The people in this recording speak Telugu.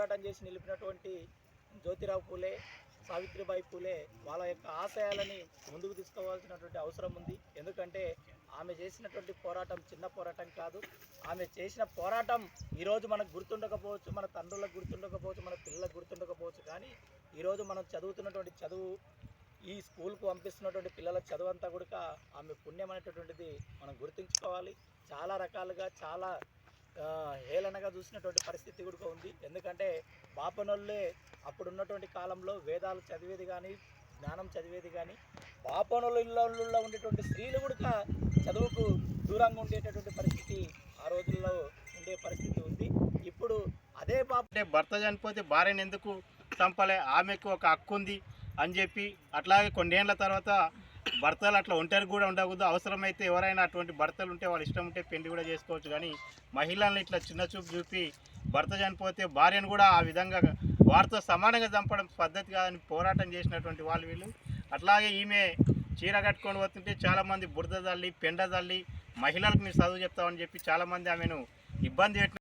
పోరాటం చేసి నిలిపినటువంటి జ్యోతిరావు పూలే సావిత్రిబాయి పూలే వాళ్ళ యొక్క ఆశయాలని ముందుకు తీసుకోవాల్సినటువంటి అవసరం ఉంది. ఎందుకంటే ఆమె చేసినటువంటి పోరాటం చిన్న పోరాటం కాదు. ఆమె చేసిన పోరాటం ఈరోజు మనకు గుర్తుండకపోవచ్చు మన తండ్రులకు గుర్తుండకపోవచ్చు మన పిల్లలకు గుర్తుండకపోవచ్చు. కానీ ఈరోజు మనం చదువుతున్నటువంటి చదువు ఈ స్కూల్కు పంపిస్తున్నటువంటి పిల్లల చదువు అంతా కూడా ఆమె పుణ్యం అనేటటువంటిది మనం గుర్తుంచుకోవాలి. చాలా రకాలుగా చాలా ఆ, చూసినటువంటి పరిస్థితి కూడా ఉంది. ఎందుకంటే బాపనోళ్ళే అప్పుడు ఉన్నటువంటి కాలంలో వేదాలు చదివేది కానీ జ్ఞానం చదివేది కానీ బాపనోళ్ళ ఇళ్ళల్లో ఉండేటువంటి స్త్రీలు కూడా చదువుకు దూరంగా ఉండేటటువంటి పరిస్థితి ఆ రోజుల్లో ఉండే పరిస్థితి ఉంది. ఇప్పుడు అదే బాప అంటే భర్త చనిపోతే భార్యను ఎందుకు చంపలే? ఆమెకు ఒక హక్కు ఉంది అని చెప్పి అట్లాగే కొన్నేళ్ళ తర్వాత భర్తలు అట్లా ఒంటరి కూడా ఉండకూడదు. అవసరమైతే ఎవరైనా అటువంటి భర్తలు ఉంటే వాళ్ళు ఇష్టం ఉంటే పెళ్ళి కూడా చేసుకోవచ్చు. కానీ మహిళల్ని ఇట్లా చిన్న చూపు చూపి భర్త చనిపోతే భార్యను కూడా ఆ విధంగా వారితో సమానంగా చంపడం పద్ధతి కాదని పోరాటం చేసినటువంటి వాళ్ళు వీళ్ళు. అట్లాగే ఈమె చీర కట్టుకొని పోతుంటే చాలామంది బురద తల్లి పెండ తల్లి మహిళలకు మీరు చదువు చెప్తామని చెప్పి చాలామంది ఆమెను ఇబ్బంది పెట్టిన